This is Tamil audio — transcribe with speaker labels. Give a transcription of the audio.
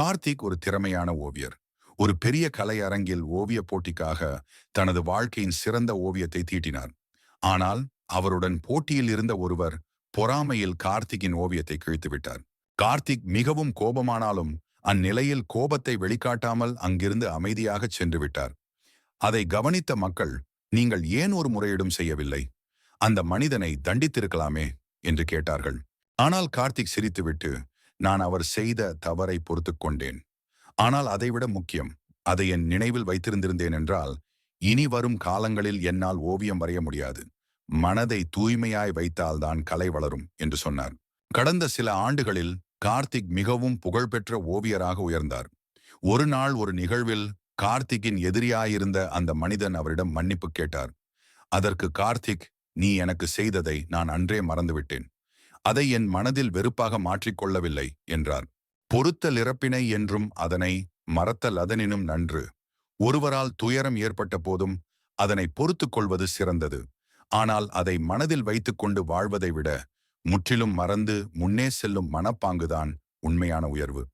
Speaker 1: கார்த்திக் ஒரு திறமையான ஓவியர் ஒரு பெரிய கலை அரங்கில் ஓவிய போட்டிக்காக தனது வாழ்க்கையின் சிறந்த ஓவியத்தை தீட்டினார் ஆனால் அவருடன் போட்டியில் இருந்த ஒருவர் பொறாமையில் கார்த்திகின் ஓவியத்தை கிழித்துவிட்டார் கார்த்திக் மிகவும் கோபமானாலும் அந்நிலையில் கோபத்தை வெளிக்காட்டாமல் அங்கிருந்து அமைதியாக சென்று விட்டார் அதை கவனித்த மக்கள் நீங்கள் ஏன் ஒரு முறையிடும் செய்யவில்லை அந்த மனிதனை தண்டித்திருக்கலாமே என்று கேட்டார்கள் ஆனால் கார்த்திக் சிரித்துவிட்டு நான் அவர் செய்த தவறை பொறுத்து கொண்டேன் ஆனால் அதைவிட முக்கியம் அதை என் நினைவில் வைத்திருந்திருந்தேன் என்றால் இனி வரும் காலங்களில் என்னால் ஓவியம் வரைய முடியாது மனதை தூய்மையாய் வைத்தால்தான் கலை வளரும் என்று சொன்னார் கடந்த சில ஆண்டுகளில் கார்த்திக் மிகவும் புகழ்பெற்ற ஓவியராக உயர்ந்தார் ஒரு நாள் ஒரு நிகழ்வில் கார்த்திக்கின் எதிரியாயிருந்த அந்த மனிதன் அவரிடம் மன்னிப்பு கேட்டார் அதற்கு கார்த்திக் நீ எனக்கு செய்ததை நான் அன்றே மறந்துவிட்டேன் அதை என் மனதில் வெறுப்பாக மாற்றிக்கொள்ளவில்லை என்றார் பொருத்தல் இறப்பினை என்றும் அதனை மறத்தல் அதனினும் நன்று ஒருவரால் துயரம் ஏற்பட்ட போதும் அதனை பொறுத்து கொள்வது சிறந்தது ஆனால் அதை மனதில் வைத்துக்கொண்டு வாழ்வதை விட முற்றிலும் மறந்து முன்னே செல்லும் மனப்பாங்குதான் உண்மையான உயர்வு